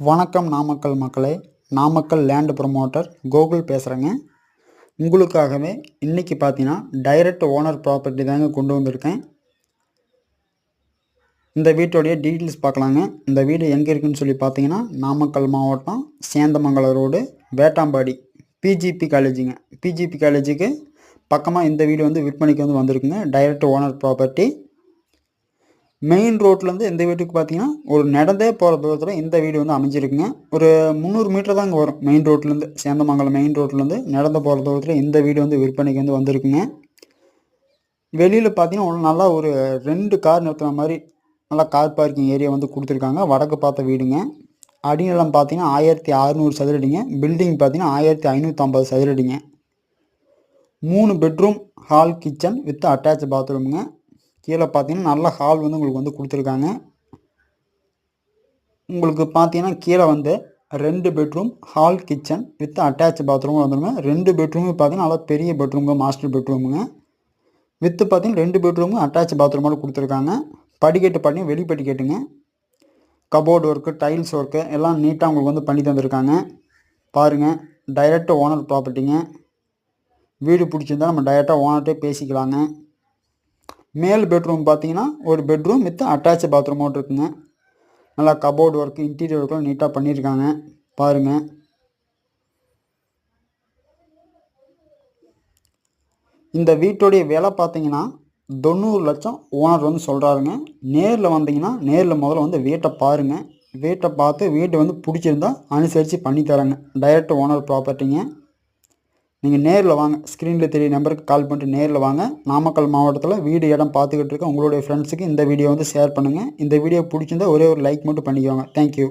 வணக்கம் நாமக்கல் மக்களே. Namakkal land promoter Gokul பேசுகிறேங்க உங்களுக்காகவே இன்றைக்கி பார்த்தீங்கன்னா டைரக்ட் ஓனர் ப்ராப்பர்ட்டி தாங்க கொண்டு வந்திருக்கேன். இந்த வீட்டோடைய டீட்டெயில்ஸ் பார்க்கலாங்க இந்த வீடு எங்கே இருக்குன்னு சொல்லி பார்த்தீங்கன்னா நாமக்கல் மாவட்டம் சேந்தமங்கலம் ரோடு வேட்டாம்பாடி பிஜிபி காலேஜுங்க பிஜிபி காலேஜுக்கு பக்கமாக இந்த வீடு வந்து விற்பனைக்கு வந்து வந்திருக்குங்க. டைரக்ட் ஓனர் ப்ராப்பர்ட்டி மெயின் ரோட்லேருந்து இந்த வீட்டுக்கு பார்த்தீங்கன்னா ஒரு நடந்தே போகிற தூரத்தில் இந்த வீடு வந்து அமைஞ்சிருக்குங்க. ஒரு முந்நூறு மீட்டர் தாங்க வரும் மெயின் ரோட்லேருந்து சேந்தமங்கலம் மெயின் ரோட்லேருந்து நடந்து போகிற தூரத்தில் இந்த வீடு வந்து விற்பனைக்கு வந்து வந்திருக்குங்க. வெளியில் பார்த்தீங்கன்னா நல்லா ஒரு ரெண்டு கார் நிறுத்துற மாதிரி நல்லா கார் பார்க்கிங் ஏரியா வந்து கொடுத்துருக்காங்க. வடக்கு பார்த்த வீடுங்க. அடிநிலம் பார்த்தீங்கன்னா ஆயிரத்தி அறுநூறு சதுரடிங்க. பில்டிங் பார்த்தீங்கன்னா ஆயிரத்தி ஐநூற்றம்பது சதுரடிங்க. மூணு bedroom hall kitchen with attach பாத்ரூமுங்க கீழே பார்த்தீங்கன்னா நல்ல ஹால் வந்து உங்களுக்கு வந்து கொடுத்துருக்காங்க. உங்களுக்கு பார்த்தீங்கன்னா கீழே வந்து ரெண்டு bedroom hall kitchen with attach bathroom வந்துருங்க. ரெண்டு பெட்ரூமு பார்த்தீங்கன்னா நல்லா பெரிய பெட்ரூமுங்க மாஸ்டர் பெட்ரூமுங்க வித்து பார்த்தீங்கன்னா ரெண்டு பெட்ரூமும் அட்டாச் பாத்ரூமோட கொடுத்துருக்காங்க. படிக்கட்டு பண்ணி வெளி படிக்கட்டுங்க கபோர்டு ஒர்க்கு டைல்ஸ் ஒர்க்கு எல்லாம் நீட்டாக உங்களுக்கு வந்து பண்ணி தந்திருக்காங்க. பாருங்கள் டைரெக்டாக ஓனர் ப்ராப்பர்ட்டிங்க வீடு பிடிச்சிருந்தா நம்ம டைரெக்டாக ஓனர்கிட்டே பேசிக்கலாங்க. மேல் பெட்ரூம் பார்த்தீங்கன்னா ஒரு பெட்ரூம் வித் அட்டாச் பாத்ரூமோடு இருக்குங்க. நல்லா கபோர்டு ஒர்க்கு இன்டீரியர் ஒர்க்கெலாம் நீட்டாக பண்ணியிருக்காங்க. பாருங்கள் இந்த வீட்டுடைய விலை பார்த்தீங்கன்னா தொண்ணூறு லட்சம் ஓனர் வந்து சொல்கிறாருங்க நேரில் வந்தீங்கன்னா நேரில் முதல்ல வந்து வீட்டை பாருங்கள் வீட்டை பார்த்து வீட்டை வந்து பிடிச்சிருந்தா அனுசரித்து பண்ணித்தராங்க டைரக்ட் ஓனர் ப்ராப்பர்ட்டிங்க நீங்கள் நேரில் வாங்க. ஸ்க்ரீனில் தெரிய நம்பருக்கு கால் பண்ணிட்டு நேரில் வாங்க. நாமக்கல் மாவட்டத்தில் வீடு இடம் பார்த்துக்கிட்டு இருக்க உங்களுடைய ஃப்ரெண்ட்ஸுக்கு இந்த வீடியோ வந்து ஷேர் பண்ணுங்கள் இந்த வீடியோ பிடிச்சிருந்தா ஒரே ஒரு லைக் மட்டும் பண்ணிக்கோங்க. தேங்க்யூ